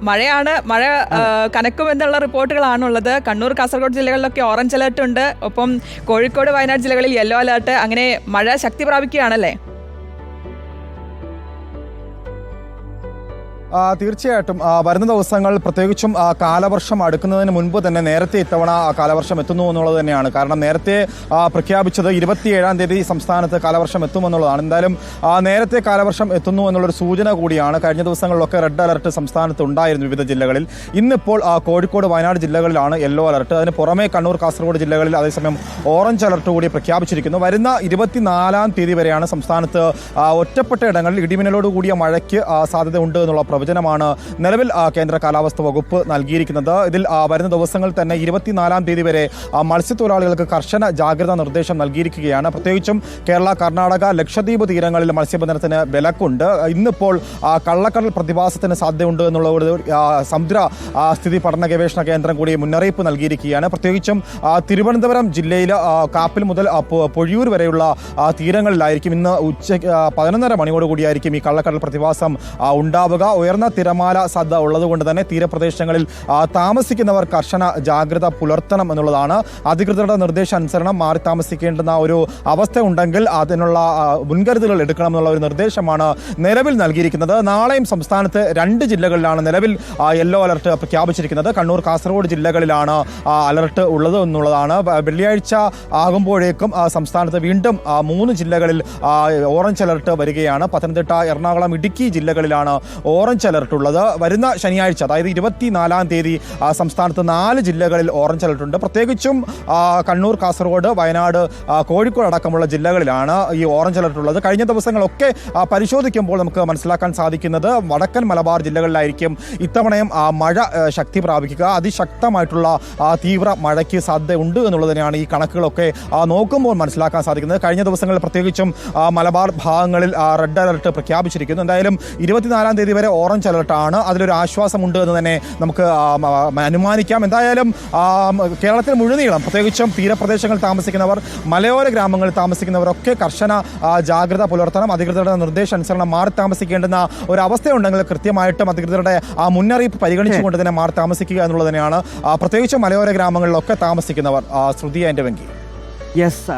മഴയാണ്. മഴ ആ, കനക്കുമെന്നുള്ള റിപ്പോർട്ടുകളാണുള്ളത്. കണ്ണൂർ കാസർഗോഡ് ജില്ലകളിലൊക്കെ ഓറഞ്ച് അലേർട്ട് ഉണ്ട് ഒപ്പം കോഴിക്കോട് വയനാട് ജില്ലകളിൽ യെല്ലോ അലേർട്ട്. അങ്ങനെ മഴ ശക്തി പ്രാപിക്കുകയാണല്ലേ? തീർച്ചയായിട്ടും വരുന്ന ദിവസങ്ങൾ പ്രത്യേകിച്ചും കാലവർഷം അടുക്കുന്നതിന് മുൻപ് തന്നെ നേരത്തെ ഇത്തവണ കാലവർഷം എത്തുന്നു എന്നുള്ളത് തന്നെയാണ്. കാരണം നേരത്തെ പ്രഖ്യാപിച്ചത് ഇരുപത്തിയേഴാം തീയതി സംസ്ഥാനത്ത് കാലവർഷം എത്തുമെന്നുള്ളതാണ്. എന്തായാലും നേരത്തെ കാലവർഷം എത്തുന്നു എന്നുള്ളൊരു സൂചന കൂടിയാണ്. കഴിഞ്ഞ ദിവസങ്ങളിലൊക്കെ റെഡ് അലർട്ട് സംസ്ഥാനത്ത് ഉണ്ടായിരുന്നു വിവിധ ജില്ലകളിൽ. ഇന്നിപ്പോൾ കോഴിക്കോട് വയനാട് ജില്ലകളിലാണ് യെല്ലോ അലർട്ട്. അതിന് പുറമെ കണ്ണൂർ കാസർഗോഡ് ജില്ലകളിൽ അതേസമയം ഓറഞ്ച് അലർട്ട് കൂടി പ്രഖ്യാപിച്ചിരിക്കുന്നു. വരുന്ന ഇരുപത്തിനാലാം തീയതി വരെയാണ് സംസ്ഥാനത്ത് ഒറ്റപ്പെട്ട ഇടങ്ങളിൽ ഇടിമിന്നലോട് കൂടിയ മഴയ്ക്ക് സാധ്യത സാധ്യതയുണ്ട് എന്നുള്ള പ്രവചനമാണ് നിലവിൽ കേന്ദ്ര കാലാവസ്ഥ വകുപ്പ് നൽകിയിരിക്കുന്നത്. ഇതിൽ വരുന്ന ദിവസങ്ങൾ തന്നെ ഇരുപത്തിനാലാം തീയതി വരെ മത്സ്യത്തൊഴിലാളികൾക്ക് കർശന ജാഗ്രതാ നിർദ്ദേശം നൽകിയിരിക്കുകയാണ്. പ്രത്യേകിച്ചും കേരള കർണാടക ലക്ഷദ്വീപ് തീരങ്ങളിൽ മത്സ്യബന്ധനത്തിന് വിലക്കുണ്ട്. ഇന്നിപ്പോൾ കള്ളക്കടൽ പ്രതിഭാസത്തിന് സാധ്യതയുണ്ട് എന്നുള്ള ഒരു സമുദ്ര സ്ഥിതി പഠന ഗവേഷണ കേന്ദ്രം കൂടി മുന്നറിയിപ്പ് നൽകിയിരിക്കുകയാണ്. പ്രത്യേകിച്ചും തിരുവനന്തപുരം ജില്ലയിൽ കാപ്പിൽ മുതൽ പൊഴിയൂർ വരെയുള്ള തീരങ്ങളിലായിരിക്കും ഇന്ന് ആ, പതിനൊന്നര മണിയോടുകൂടിയായിരിക്കും ഈ കള്ളക്കടൽ പ്രതിഭാസം ഉണ്ടാവുക. ഉയർന്ന തിരമാല സാധ്യത ഉള്ളതുകൊണ്ട് തന്നെ തീരപ്രദേശങ്ങളിൽ താമസിക്കുന്നവർ കർശന ജാഗ്രത പുലർത്തണം എന്നുള്ളതാണ്. അധികൃതരുടെ നിർദ്ദേശാനുസരണം മാറി താമസിക്കേണ്ടുന്ന ഒരു അവസ്ഥ ഉണ്ടെങ്കിൽ അതിനുള്ള മുൻകരുതലുകൾ എടുക്കണം എന്നുള്ള ഒരു നിർദ്ദേശമാണ് നിലവിൽ നൽകിയിരിക്കുന്നത്. നാളെയും സംസ്ഥാനത്ത് രണ്ട് ജില്ലകളിലാണ് നിലവിൽ യെല്ലോ അലർട്ട് പ്രഖ്യാപിച്ചിരിക്കുന്നത്. കണ്ണൂർ കാസർഗോഡ് ജില്ലകളിലാണ് അലർട്ട് ഉള്ളത് എന്നുള്ളതാണ്. വെള്ളിയാഴ്ച ആകുമ്പോഴേക്കും സംസ്ഥാനത്ത് വീണ്ടും മൂന്ന് ജില്ലകളിൽ ഓറഞ്ച് അലർട്ട് വരികയാണ്. പത്തനംതിട്ട എറണാകുളം ഇടുക്കി ജില്ലകളിലാണ് ഓറഞ്ച് അലർട്ട് ഉള്ളത്. വരുന്ന ശനിയാഴ്ച അതായത് ഇരുപത്തിനാലാം തീയതി സംസ്ഥാനത്ത് നാല് ജില്ലകളിൽ ഓറഞ്ച് അലർട്ട് ഉണ്ട്. പ്രത്യേകിച്ചും കണ്ണൂർ കാസർഗോഡ് വയനാട് കോഴിക്കോട് അടക്കമുള്ള ജില്ലകളിലാണ് ഈ ഓറഞ്ച് അലർട്ട് ഉള്ളത്. കഴിഞ്ഞ ദിവസങ്ങളൊക്കെ പരിശോധിക്കുമ്പോൾ നമുക്ക് മനസ്സിലാക്കാൻ സാധിക്കുന്നത് വടക്കൻ മലബാർ ജില്ലകളിലായിരിക്കും ഇത്തവണയും മഴ ശക്തി പ്രാപിക്കുക. അതിശക്തമായിട്ടുള്ള തീവ്ര മഴയ്ക്ക് സാധ്യത ഉണ്ട് എന്നുള്ളതിനാണ് ഈ കണക്കുകളൊക്കെ നോക്കുമ്പോൾ മനസ്സിലാക്കാൻ സാധിക്കുന്നത്. കഴിഞ്ഞ ദിവസങ്ങളിൽ പ്രത്യേകിച്ചും മലബാർ ഭാഗങ്ങളിൽ റെഡ് അലർട്ട് പ്രഖ്യാപിച്ചിരിക്കുന്നു. എന്തായാലും ഇരുപത്തിനാലാം തീയതി വരെ ഓറഞ്ച് അലർട്ടാണ്. അതിലൊരു ആശ്വാസമുണ്ട് എന്ന് തന്നെ നമുക്ക് അനുമാനിക്കാം. എന്തായാലും കേരളത്തിൽ മുഴുനീളം പ്രത്യേകിച്ചും തീരപ്രദേശങ്ങളിൽ താമസിക്കുന്നവർ മലയോര ഗ്രാമങ്ങളിൽ താമസിക്കുന്നവരൊക്കെ കർശന ജാഗ്രത പുലർത്തണം. അധികൃതരുടെ നിർദ്ദേശാനുസരണം മാറി താമസിക്കേണ്ടുന്ന ഒരു അവസ്ഥയുണ്ടെങ്കിൽ കൃത്യമായിട്ടും അധികൃതരുടെ ആ മുന്നറിയിപ്പ് പരിഗണിച്ചുകൊണ്ട് തന്നെ മാറി താമസിക്കുക എന്നുള്ളത് തന്നെയാണ് പ്രത്യേകിച്ചും മലയോര ഗ്രാമങ്ങളിലൊക്കെ താമസിക്കുന്നവർ ശ്രുതി എന്റെ വെങ്കി. യെസ്